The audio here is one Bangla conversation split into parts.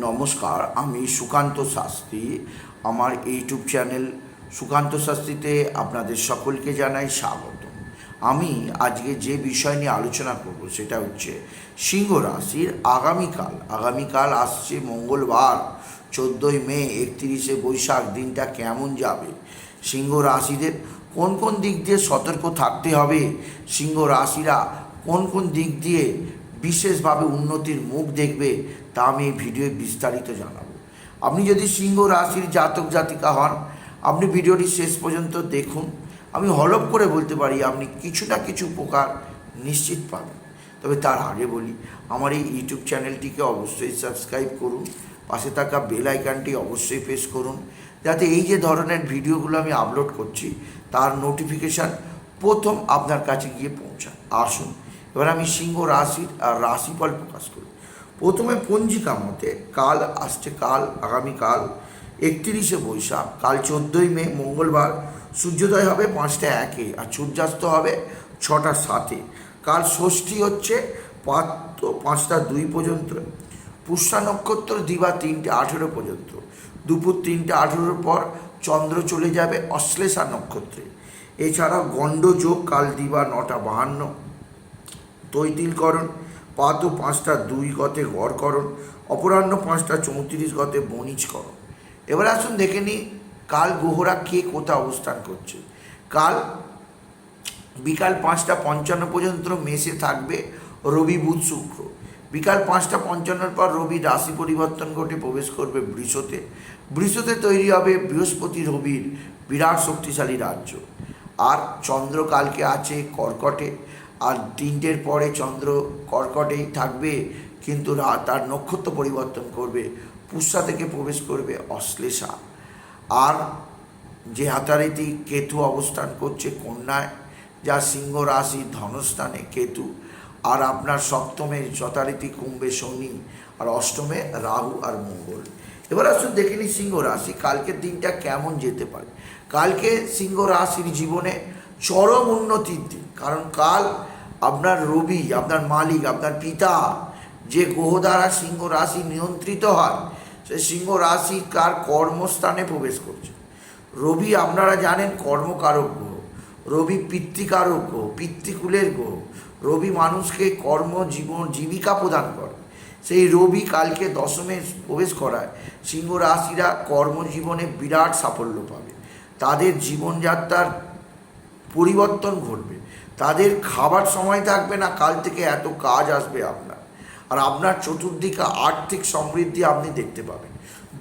নমস্কার, আমি সুকান্ত শাস্ত্রী। আমার ইউটিউব চ্যানেল সুকান্ত শাস্ত্রীতে আপনাদের সকলকে জানাই স্বাগত। আমি আজকে যে বিষয় নিয়ে আলোচনা করব সেটা হচ্ছে সিংহ রাশির আগামীকাল। আগামীকাল আসছে মঙ্গলবার, চোদ্দোই মে, একত্রিশে বৈশাখ। দিনটা কেমন যাবে? সিংহ রাশিদের কোন কোন দিক দিয়ে সতর্ক থাকতে হবে? সিংহ রাশিরা কোন কোন দিক দিয়ে বিশেষভাবে উন্নতির মুখ দেখবে, তা আমি এই ভিডিওয়ে বিস্তারিত জানাব। আপনি যদি সিংহ রাশির জাতক জাতিকা হন, আপনি ভিডিওটি শেষ পর্যন্ত দেখুন। আমি হলপ করে বলতে পারি, আপনি কিছু না কিছু উপকার নিশ্চিত পাবেন। তবে তার আগে বলি, আমার এই ইউটিউব চ্যানেলটিকে অবশ্যই সাবস্ক্রাইব করুন, পাশে থাকা বেল আইকনটি অবশ্যই প্রেস করুন, যাতে এই যে ধরনের ভিডিওগুলো আমি আপলোড করছি, তার নোটিফিকেশান প্রথম আপনার কাছে গিয়ে পৌঁছায়। আসুন এবার আমি সিংহ রাশির আর রাশিফল প্রকাশ করি। প্রথমে পঞ্জিকা মতে কাল আসছে, কাল আগামীকাল একত্রিশে বৈশাখ, কাল চোদ্দোই মে, মঙ্গলবার, সূর্যোদয় হবে পাঁচটা একে আর সূর্যাস্ত হবে ছটা সাতে। কাল ষষ্ঠী হচ্ছে পাঁচ, পাঁচটা দুই পর্যন্ত। পুষ্যা নক্ষত্র দিবা তিনটে আঠেরো পর্যন্ত। দুপুর তিনটে আঠেরোর পর চন্দ্র চলে যাবে অশ্লেষা নক্ষত্রে। এছাড়া গণ্ডযোগ কাল দিবা নটা বাহান্ন। তৈতিলকরণ পাত পাঁচটা দুই গতে গড়করণ, অপরাহ্ন পাঁচটা চৌত্রিশ গতে বণিজকরণ। এবার আসুন দেখে নিই কাল গ্রহরা কে কোথা অবস্থান করছে। কাল বিকাল পাঁচটা পঞ্চান্ন পর্যন্ত মেসে থাকবে রবি বুধ শুক্র। বিকাল পাঁচটা পঞ্চান্নর পর রবি রাশি পরিবর্তন ঘটে প্রবেশ করবে বৃষতে। বৃষতে তৈরি হবে বৃহস্পতি রবির বিরাট শক্তিশালী রাজ্য। আর চন্দ্রকালকে আছে কর্কটে। আর তিনটের পরে চন্দ্র কর্কটেই থাকবে, কিন্তু রা- তার নক্ষত্র পরিবর্তন করবে, পুষ্যা থেকে প্রবেশ করবে অশ্লেষা। আর যে হাতারিতি কেতু অবস্থান করছে কন্যায়, যা সিংহ রাশি ধনস্থানে কেতু। আর আপনার সপ্তমে যথারীতি কুম্ভে শনি, আর অষ্টমে রাহু আর মঙ্গল। এবার আসুন দেখে নিই সিংহ রাশি, কালকের দিনটা কেমন যেতে পারে? কালকে সিংহ রাশির জীবনে চরম উন্নতির দিন, কারণ কাল আপনার রবি, আপনার মালিক, আপনার পিতা, যে গ্রহ দ্বারা সিংহ রাশি নিয়ন্ত্রিত হয় সে সিংহ রাশি কার কর্মস্থানে প্রবেশ করছে। রবি আপনারা জানেন কর্মকারক গ্রহ, রবি পিতৃকারক গ্রহ, পিতৃকুলের গ্রহ, রবি মানুষকে কর্ম, জীবন, জীবিকা প্রদান করে। সেই রবি কালকে দশমে প্রবেশ করায়, সিংহ রাশিরা কর্মজীবনে বিরাট সাফল্য পাবে। তাদের জীবনযাত্রার পরিবর্তন ঘটবে। তাদের খাবার সময় থাকবে না, কাল থেকে এত কাজ আসবে আপনার। আর আপনার চতুর্দিকে আর্থিক সমৃদ্ধি আপনি দেখতে পাবেন।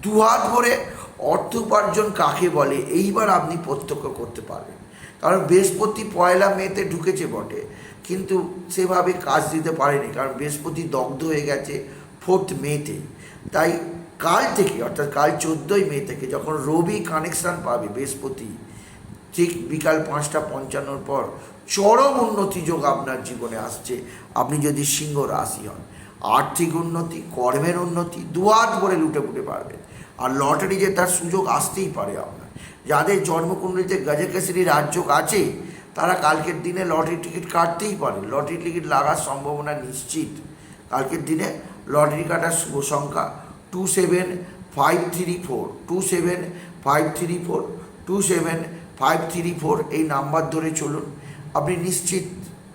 দুহাত ভরে অর্থ উপার্জন কাকে বলে, এইবার আপনি প্রত্যক্ষ করতে পারবেন। কারণ বৃহস্পতি পয়লা মেতে ঢুকেছে বটে, কিন্তু সেভাবে কাজ দিতে পারেনি, কারণ বৃহস্পতি দগ্ধ হয়ে গেছে ফোর্থ মেতে। তাই কাল থেকে, অর্থাৎ কাল চোদ্দোই মে থেকে যখন রবি কানেকশান পাবে বৃহস্পতি, ঠিক বিকাল পাঁচটা পঞ্চান্নর পর চরম উন্নতি যোগ আপনার জীবনে আসছে। আপনি যদি সিংহ রাশি হন, আর্থিক উন্নতি, কর্মের উন্নতি দুয়াত ভরে লুটে ফুটে পারবেন। আর লটারি যে তার সুযোগ আসতেই পারে আপনার। যাদের জন্মকুণ্ডলিতে গজকেশরী রাজ্য আছে, তারা কালকের দিনে লটারি টিকিট কাটতেই পারে। লটারি টিকিট লাগার সম্ভাবনা নিশ্চিত। কালকের দিনে লটারি কাটার শুভ সংখ্যা two seven five three four two seven five three four two seven five three four এই নাম্বার ধরে চলুন। নিশ্চিত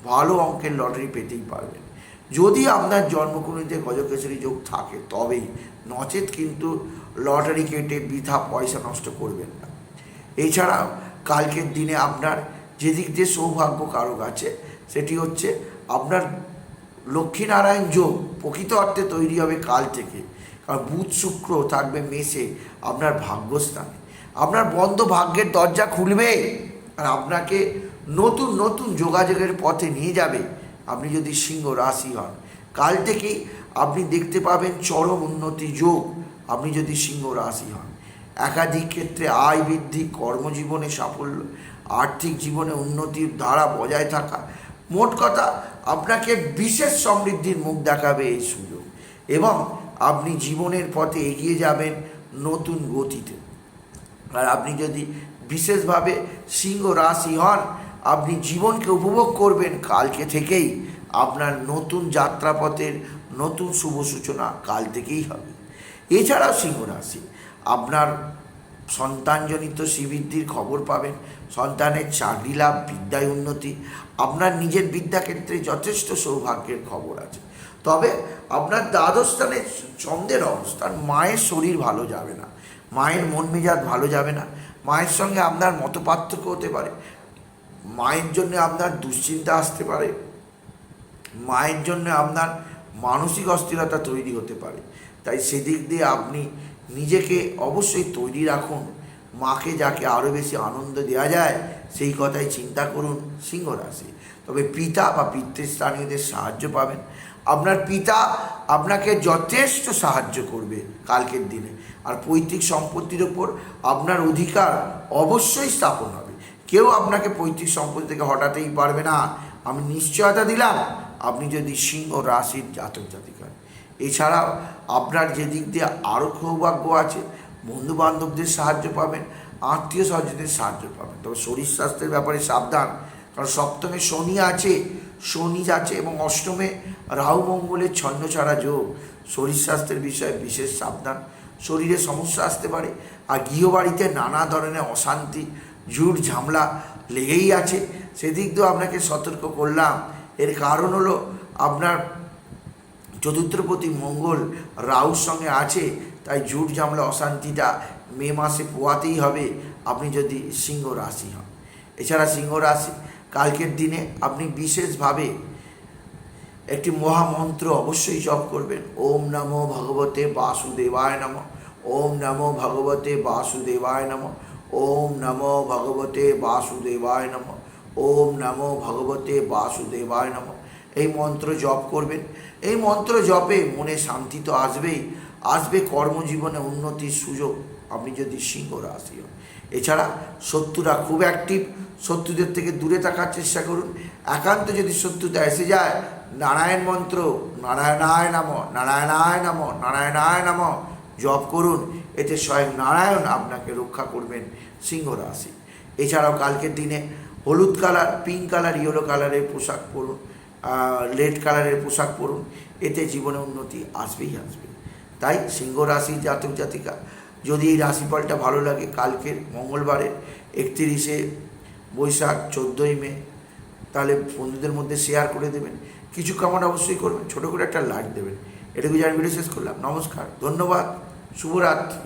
ভালো অঙ্কের লটারি পেতেই পারবেন। যদি আপনার জন্মকুণ্ডিতে গজকেশরী যোগ থাকে, তবেই নচেত কিন্তু লটারি কেটে বৃথা পয়সা নষ্ট করবেন না। এছাড়া কালকের দিনে আপনার যেদিক দিয়ে সৌভাগ্য কারক আছে, সেটি হচ্ছে আপনার লক্ষ্মীনারায়ণ যোগ প্রকৃত অর্থে তৈরি হবে কাল থেকে। কারণ বুধ শুক্র থাকবে মেসে আপনার ভাগ্যস্থানে। আপনার বন্ধ ভাগ্যের দরজা খুলবে আর আপনাকে নতুন নতুন যোগাযোগের পথে নিয়ে যাবে। আপনি যদি সিংহ রাশি হন, কাল থেকেই আপনি দেখতে পাবেন চরম উন্নতি যোগ। আপনি যদি সিংহ রাশি হন, একাধিক ক্ষেত্রে আয় বৃদ্ধি, কর্মজীবনে সাফল্য, আর্থিক জীবনে উন্নতির ধারা বজায় থাকা। মোট কথা, আপনাকে বিশেষ সমৃদ্ধির মুখ দেখাবে এই সুযোগ। এবং আপনি জীবনের পথে এগিয়ে যাবেন নতুন গতিতে। আর আপনি যদি বিশেষভাবে সিংহ রাশি হন আপনি জীবনকে উপভোগ করবেন। কালকে থেকেই আপনার নতুন যাত্রাপথের নতুন শুভ সূচনা কাল থেকেই হবে। এছাড়াও সিংহ রাশি, আপনার সন্তানজনিত শ্রীবৃদ্ধির খবর পাবেন। সন্তানের চাকরি লাভ, বিদ্যায় উন্নতি, আপনার নিজের বিদ্যাক্ষেত্রে যথেষ্ট সৌভাগ্যের খবর আছে। তবে আপনার দ্বাদশ স্থানে চন্দ্রের অবস্থান, মায়ের শরীর ভালো যাবে না। মায়ের মন মেজাজ ভালো যাবে না। মায়ের সঙ্গে আপনার মতপার্থক্য হতে পারে। মায়ের জন্য আপনার দুশ্চিন্তা আসতে পারে। মায়ের জন্য আপনার মানসিক অস্থিরতা তৈরি হতে পারে। তাই সেদিক দিয়ে আপনি নিজেকে অবশ্যই তৈরি রাখুন। মাকে যাকে আরও বেশি আনন্দ দেওয়া যায়, সেই কথাই চিন্তা করুন সিংহ রাশি। তবে পিতা বা পিতৃস্থানীয়দের সাহায্য পাবেন। আপনার পিতা আপনাকে যথেষ্ট সাহায্য করবে কালকের দিনে। আর পৈতৃক সম্পত্তির ওপর আপনার অধিকার অবশ্যই স্থাপন হবে। কেউ আপনাকে পৈতৃক সম্পত্তি থেকে হটাতেই পারবে না। আমি নিশ্চয়তা দিলাম। আপনি যদি সিংহ রাশির জাতক জাতিকা। এছাড়াও আপনার যে দিক দিয়ে আরও সৌভাগ্য আছে বন্ধু বান্ধবদের সাহায্য পাবেন, আত্মীয় স্বজনদের সাহায্য পাবেন। তবে শরীর স্বাস্থ্যের ব্যাপারে সাবধান। কারণ সপ্তমে শনি আছে শনি আছে এবং অষ্টমে রাহু, মঙ্গলের ছন্ন ছাড়া যোগ। শরীর স্বাস্থ্যের বিষয়ে বিশেষ সাবধান। শরীরে সমস্যা আসতে পারে। আর গৃহবাড়িতে নানা ধরনের অশান্তি ঝুট ঝামলা লেগেই আছে। সেদিক দিয়েও আপনাকে সতর্ক করলাম। এর কারণ হলো আপনার চতুর্থপতি মঙ্গল রাহুর সঙ্গে আছে, তাই ঝুট ঝামলা অশান্তিটা মে মাসে পোয়াতেই হবে, আপনি যদি সিংহ রাশি হন। এছাড়া সিংহ রাশি, কালকের দিনে আপনি বিশেষভাবে একটি মহামন্ত্র অবশ্যই জপ করবেন। ওম নমো ভগবতে বাসুদেবায় নম, ওম নমো ভগবতে বাসুদেবায় নম। ওম নমো ভগবতে বাসুদেবায় নম। ওম নমো ভগবতে বাসুদেবায় নম। এই মন্ত্র জপ করবেন। এই মন্ত্র জপে মনে শান্তি তো আসবেই। আসবে কর্মজীবনে উন্নতির সুযোগ। আপনি যদি সিংহ রাশি হন। এছাড়া শত্রুরা খুব অ্যাক্টিভ শত্রুদের থেকে দূরে থাকার চেষ্টা করুন। একান্ত যদি শত্রুতা এসে যায়, নারায়ণ মন্ত্র, নারায়ণায় নাম নারায়ণায় নাম নারায়ণায় নাম, জপ করুন। এতে স্বয়ং নারায়ণ আপনাকে রক্ষা করবেন সিংহ রাশি। এছাড়াও কালকের দিনে হলুদ কালার পিঙ্ক কালার ইয়েলো কালারের পোশাক পরুন রেড কালারের পোশাক পরুন, এতে জীবনে উন্নতি আসবেই আসবে। তাই সিংহ রাশি জাতক জাতিকা, যদি এই রাশিফলটা ভালো লাগে, কালকের মঙ্গলবারের একত্রিশে বৈশাখ, চোদ্দোই মে, তাহলে বন্ধুদের মধ্যে শেয়ার করে দেবেন। কিছু কামনা অবশ্যই করবেন, ছোটো করে একটা লাইক দেবেন। এটুকু জানি ভিডিও শেষ করলাম। নমস্কার, ধন্যবাদ। শুভরাত্রি